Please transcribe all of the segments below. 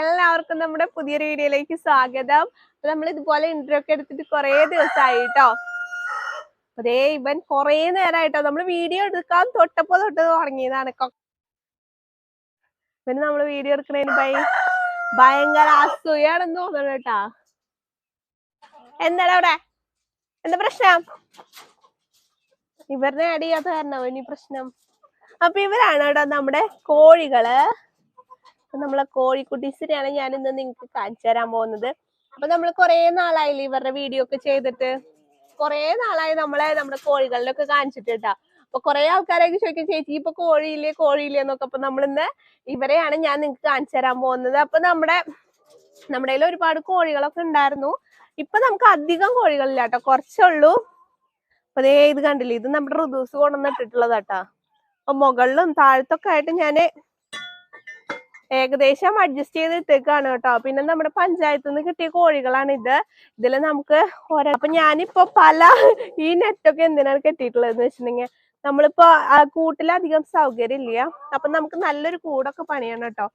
എല്ലാവർക്കും നമ്മുടെ പുതിയൊരു വീഡിയോയിലേക്ക് സ്വാഗതം. നമ്മൾ ഇതുപോലെ ഇന്റർവ്യൂ ഒക്കെ എടുത്തിട്ട് കുറേ ദിവസമായി കേട്ടോ അതേ ഇവൻ കുറേ നേരമായിട്ടോ നമ്മൾ വീഡിയോ എടുക്കാൻ തൊട്ടപ്പോ തൊട്ട് തുടങ്ങിയതാണ് ഇവന് നമ്മൾ വീഡിയോ എടുക്കുന്നതിന് ഭയ ഭയങ്കര അസൂയാണെന്ന് തോന്നണം കേട്ടാ. എന്താടാ അവിടെ? എന്താ പ്രശ്നം? ഇവരുടെ അടിയാത്ത കാരണം ഇനി പ്രശ്നം? അപ്പൊ ഇവരാണ് കേട്ടോ നമ്മുടെ കോഴികൾ. അപ്പൊ നമ്മളെ കോഴിക്കുട്ടീസിനെയാണ് ഞാൻ ഇന്ന് നിങ്ങൾക്ക് കാണിച്ചു തരാൻ പോകുന്നത്. അപ്പൊ നമ്മൾ കുറെ നാളായില്ലേ ഇവരുടെ വീഡിയോ ഒക്കെ ചെയ്തിട്ട്? കുറെ നാളായി നമ്മളെ നമ്മുടെ കോഴികളിലൊക്കെ ഒക്കെ കാണിച്ചിട്ട് അപ്പൊ കുറെ ആൾക്കാരൊക്കെ ചോദിക്കും ചേച്ചി ഇപ്പൊ കോഴിയില്ലേ കോഴിയില്ലേ? എന്നൊക്കെ. അപ്പൊ നമ്മളിന്ന് ഇവരെയാണ് ഞാൻ നിങ്ങൾക്ക് കാണിച്ചു തരാൻ പോകുന്നത്. അപ്പൊ നമ്മുടെ നമ്മുടെ കയ്യിൽ ഒരുപാട് കോഴികളൊക്കെ ഉണ്ടായിരുന്നു. ഇപ്പൊ നമുക്ക് അധികം കോഴികളില്ല കേട്ടോ കുറച്ചുള്ളൂ അപ്പൊ ദേ ഇത് കണ്ടില്ലേ? ഇത് നമ്മുടെ ഋതുസ് കൊണ്ടുവന്നിട്ടിട്ടുള്ളതാട്ടാ അപ്പൊ മുകളിലും താഴത്തൊക്കെ ആയിട്ട് ഞാൻ ഏകദേശം അഡ്ജസ്റ്റ് ചെയ്ത് ഇട്ടേക്കാണ് കേട്ടോ. പിന്നെ നമ്മുടെ പഞ്ചായത്തിൽ നിന്ന് കിട്ടിയ കോഴികളാണ് ഇത്. ഇതിൽ നമുക്ക് ഓരോ അപ്പൊ ഞാനിപ്പോ പല ഈ നെറ്റൊക്കെ എന്തിനാണ് കെട്ടിയിട്ടുള്ളത് വെച്ചിട്ടുണ്ടെങ്കിൽ നമ്മളിപ്പോ കൂട്ടിലധികം സൗകര്യം ഇല്ല അപ്പൊ നമുക്ക് നല്ലൊരു കൂടൊക്കെ പണിയണം കേട്ടോ.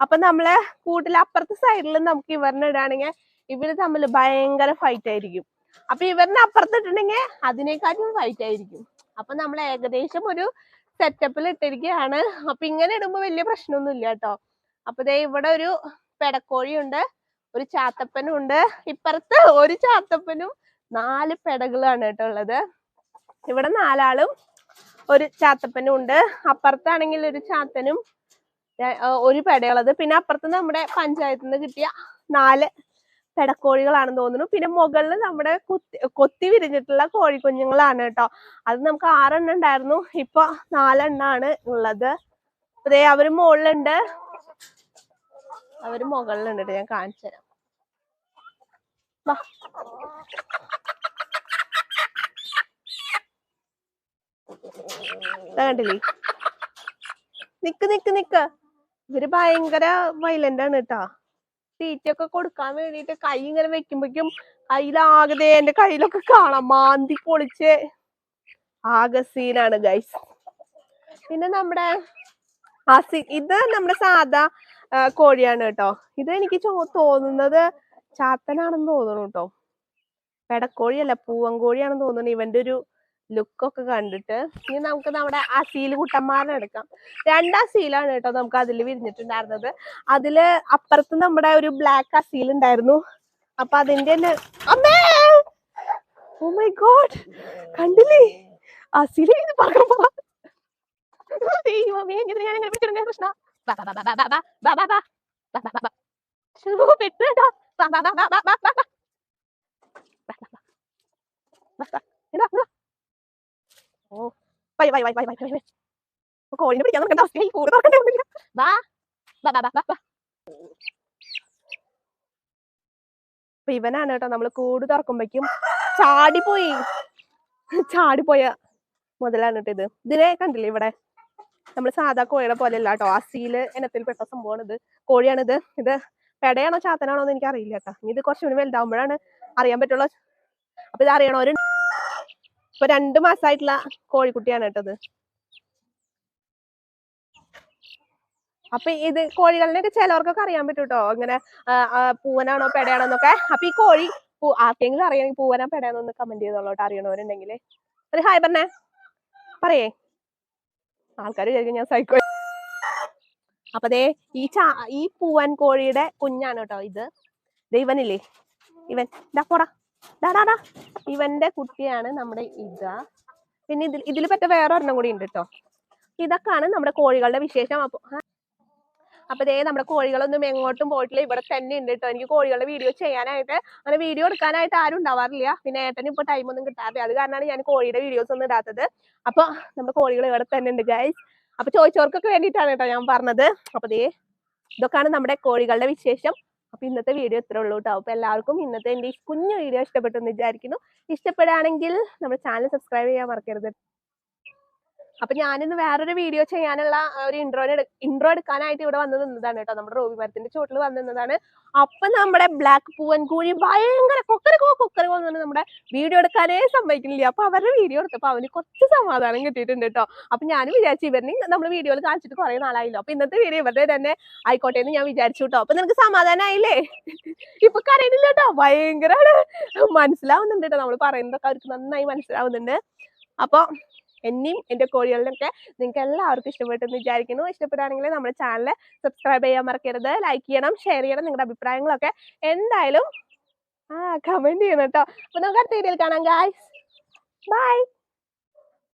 അപ്പൊ നമ്മളെ കൂട്ടിൽ അപ്പുറത്തെ സൈഡിൽ നമുക്ക് ഇവരിനെ ഇടുകയാണെങ്കിൽ ഇവർ തമ്മിൽ ഭയങ്കര ഫൈറ്റ് ആയിരിക്കും. അപ്പൊ ഇവരിനെ അപ്പുറത്ത് ഇട്ടിട്ടുണ്ടെങ്കിൽ അതിനേക്കാട്ടും ഫൈറ്റ് ആയിരിക്കും. അപ്പൊ നമ്മൾ ഏകദേശം ഒരു സെറ്റപ്പിൽ ഇട്ടിരിക്കുകയാണ്. അപ്പൊ ഇങ്ങനെ ഇടുമ്പോ വലിയ പ്രശ്നമൊന്നും ഇല്ല കേട്ടോ. അപ്പൊ ദേ ഇവിടെ ഒരു പെടക്കോഴിയുണ്ട് ഒരു ചാത്തപ്പനും ഉണ്ട് ഇപ്പുറത്ത് ഒരു ചാത്തപ്പനും നാല് പെടകളാണ് കേട്ടോ ഉള്ളത്. ഇവിടെ നാലാളും ഒരു ചാത്തപ്പനും ഉണ്ട് അപ്പുറത്താണെങ്കിൽ ഒരു ചാത്തനും ഒരു പെടയുള്ളത്. പിന്നെ അപ്പുറത്ത് നമ്മുടെ പഞ്ചായത്തിൽ നിന്ന് കിട്ടിയ നാല് പെടക്കോഴികളാണെന്ന് തോന്നുന്നു. പിന്നെ മുകളിൽ നമ്മുടെ കുത്തി കൊത്തി വിരിഞ്ഞിട്ടുള്ള കോഴിക്കുഞ്ഞുങ്ങളാണ് കേട്ടോ. അത് നമുക്ക് ആറെണ്ണം ഉണ്ടായിരുന്നു. ഇപ്പൊ നാലെണ്ണാണ് ഉള്ളത്. അതേ അവർ മുകളിലുണ്ട് അവർ മുകളിലുണ്ട്. ഞാൻ കാണിച്ചു തരാം കണ്ടില്ലേ? നിക്ക് നിക്ക് നിക്ക്. ഇവർ ഭയങ്കര വൈലന്റ് ആണ് കേട്ടാ തീറ്റയൊക്കെ കൊടുക്കാൻ വേണ്ടിട്ട് കൈ ഇങ്ങനെ വെക്കുമ്പോഴേക്കും കയ്യിലാകെ ദേ എന്റെ കയ്യിലൊക്കെ കാണാം. മാന്തി പൊളിച്ച് ആകെ സീനാണ് ഗൈസ് പിന്നെ നമ്മുടെ ആ ഇത് നമ്മുടെ സാധാ കോഴിയാണ് കേട്ടോ. ഇത് എനിക്ക് തോന്നുന്നത് ചാത്തനാണെന്ന് തോന്നുന്നു കേട്ടോ. പെടക്കോഴിയല്ല പൂവൻ കോഴിയാണെന്ന് തോന്നുന്നു ഇവന്റെ ഒരു ലുക്കൊക്കെ കണ്ടിട്ട്. ഇനി നമുക്ക് നമ്മുടെ അസീൽ കുട്ടന്മാരെ എടുക്കാം. രണ്ട് അസീലാണ് കേട്ടോ നമുക്ക് അതിൽ വിരിഞ്ഞിട്ടുണ്ടായിരുന്നത്. അതിൽ അപ്പുറത്ത് നമ്മുടെ ഒരു ബ്ലാക്ക് അസീൽ ഉണ്ടായിരുന്നു. അപ്പൊ അതിന്റെ തന്നെ അമ്മേ! ഓ മൈ ഗോഡ് കണ്ടില്ലേ? അസീൽ പറക്കുമ്പോ ദൈവമേ ഞാൻ കൃഷ്ണ? ഓ ഇവനാണ് കേട്ടോ നമ്മൾ കൂട് തുറക്കുമ്പോഴേക്കും ചാടിപ്പോയി ചാടിപ്പോയ മുതലാണ് കേട്ടോ ഇത് ഇതിനെ കണ്ടില്ലേ ഇവിടെ നമ്മൾ സാധാ കോഴിയുടെ പോലെ അല്ല കേട്ടോ അസീൽ ഇനത്തിൽപ്പെട്ട സംഭവമാണ് ഇത് കോഴിയാണിത്. ഇത് പെടയാണോ ചാത്തനാണോ എന്ന് എനിക്ക് അറിയില്ല കേട്ടോ. ഇനി ഇത് കുറച്ചുകൂടി വലുതാവുമ്പോഴാണ് അറിയാൻ പറ്റുള്ളൂ. അപ്പൊ ഇത് അറിയണോ? ഒരു ഇപ്പൊ രണ്ട് മാസമായിട്ടുള്ള കോഴിക്കുട്ടിയാണ് കേട്ടത് അപ്പൊ ഇത് കോഴികളിനൊക്കെ ചിലവർക്കൊക്കെ അറിയാൻ പറ്റും കേട്ടോ. ഇങ്ങനെ പൂവനാണോ പെടയാണോ എന്നൊക്കെ. അപ്പൊ ഈ കോഴി ആർക്കെങ്കിലും അറിയാമെങ്കിൽ പൂവനാ പെടയാണോ എന്ന് കമന്റ് ചെയ്തോളൂ കേട്ടോ അറിയണവരുണ്ടെങ്കിൽ ഒരു ഹായ് പറഞ്ഞേ. പറയേ. ആൾക്കാർ വിചാരിക്കും ഞാൻ സൈക്കോ അപ്പൊ ദേ ഈ ചാ ഈ പൂവൻ കോഴിയുടെ കുഞ്ഞാണ് കേട്ടോ ഇത്. ദൈവനില്ലേ ഇവൻ ഡാ പോടാ. ഡാ ഡാ ഡാ ഇവന്റെ കുട്ടിയാണ് നമ്മുടെ ഇത പിന്നെ ഇതിൽ ഇതിൽ പറ്റ വേറെ ഒരെണ്ണം കൂടി ഉണ്ട് കേട്ടോ. ഇതൊക്കെയാണ് നമ്മുടെ കോഴികളുടെ വിശേഷം. അപ്പൊ ആ. അപ്പൊ ദേ നമ്മുടെ കോഴികളൊന്നും എങ്ങോട്ടും പോയിട്ടില്ല. ഇവിടെ തന്നെ ഉണ്ട് കേട്ടോ എനിക്ക് കോഴികളുടെ വീഡിയോ ചെയ്യാനായിട്ട് അങ്ങനെ വീഡിയോ എടുക്കാനായിട്ട് ആരും ഉണ്ടാവാറില്ല. പിന്നെ ഏട്ടന് ഇപ്പൊ ടൈമൊന്നും കിട്ടാറില്ല. അത് കാരണമാണ് ഞാൻ കോഴിയുടെ വീഡിയോസ് ഒന്നും ഇടാത്തത്. അപ്പൊ നമ്മുടെ കോഴികൾ ഇവിടെ തന്നെ ഉണ്ട് ഗൈസ് അപ്പൊ ചോദിച്ചവർക്കൊക്കെ വേണ്ടിയിട്ടാണ് കേട്ടോ ഞാൻ പറഞ്ഞത്. അപ്പൊ ദേ ഇതൊക്കെയാണ് നമ്മുടെ കോഴികളുടെ വിശേഷം. അപ്പൊ ഇന്നത്തെ വീഡിയോ ഇത്രേ ഉള്ളൂ കേട്ടോ അപ്പൊ എല്ലാവർക്കും ഇന്നത്തെ എന്റെ ഈ കുഞ്ഞു വീഡിയോ ഇഷ്ടപ്പെട്ടു എന്ന് വിചാരിക്കുന്നു. ഇഷ്ടപ്പെടുകയാണെങ്കിൽ നമ്മുടെ ചാനൽ സബ്സ്ക്രൈബ് ചെയ്യാൻ മറക്കരുത്. അപ്പൊ ഞാനിന്ന് വേറൊരു വീഡിയോ ചെയ്യാനുള്ള ഒരു ഇൻട്രോ ഇൻട്രോ എടുക്കാനായിട്ട് ഇവിടെ വന്ന് നിന്നതാണ് കേട്ടോ. നമ്മുടെ റോബി മരത്തിന്റെ ചോട്ടിൽ വന്ന് നിന്നതാണ്. അപ്പൊ നമ്മുടെ ബ്ലാക്ക് പൂവൻ കൂഴി ഭയങ്കര കൊക്കരക്കോ കൊക്കരക്കോ എന്ന് നമ്മുടെ വീഡിയോ എടുക്കാനേ സമ്മതിക്കുന്നില്ല. അപ്പൊ അവരുടെ വീഡിയോ എടുത്തപ്പോ അവന് കുറച്ച് സമാധാനം കിട്ടിയിട്ടുണ്ട് കേട്ടോ. അപ്പൊ ഞാൻ വിചാരിച്ചു ഇവരിനെ നമ്മൾ വീഡിയോയിൽ കാണിച്ചിട്ട് കുറെ നാളായില്ലോ. അപ്പൊ ഇന്നത്തെ വീഡിയോ ഇവരുടെ തന്നെ ആയിക്കോട്ടെ എന്ന് ഞാൻ വിചാരിച്ചു കേട്ടോ. അപ്പൊ നിനക്ക് സമാധാനമായില്ലേ ഇപ്പൊ കരയുന്നില്ല കേട്ടോ. ഭയങ്കര മനസ്സിലാവുന്നുണ്ട് കേട്ടോ. നമ്മൾ പറയുന്നതൊക്കെ അവർക്ക് നന്നായി മനസ്സിലാവുന്നുണ്ട്. അപ്പൊ എന്നെയും എന്റെ കോഴികളിലൊക്കെ നിങ്ങൾക്ക് എല്ലാവർക്കും ഇഷ്ടപ്പെട്ടെന്ന് വിചാരിക്കുന്നു. ഇഷ്ടപ്പെടുകയാണെങ്കിൽ നമ്മുടെ ചാനൽ സബ്സ്ക്രൈബ് ചെയ്യാൻ മറക്കരുത്. ലൈക്ക് ചെയ്യണം ഷെയർ ചെയ്യണം. നിങ്ങളുടെ അഭിപ്രായങ്ങളൊക്കെ എന്തായാലും ആ കമന്റ് ചെയ്യണം കേട്ടോ അപ്പോൾ നമുക്ക് അടുത്ത വീഡിയോയിൽ കാണാം ഗായ്സ് ബൈ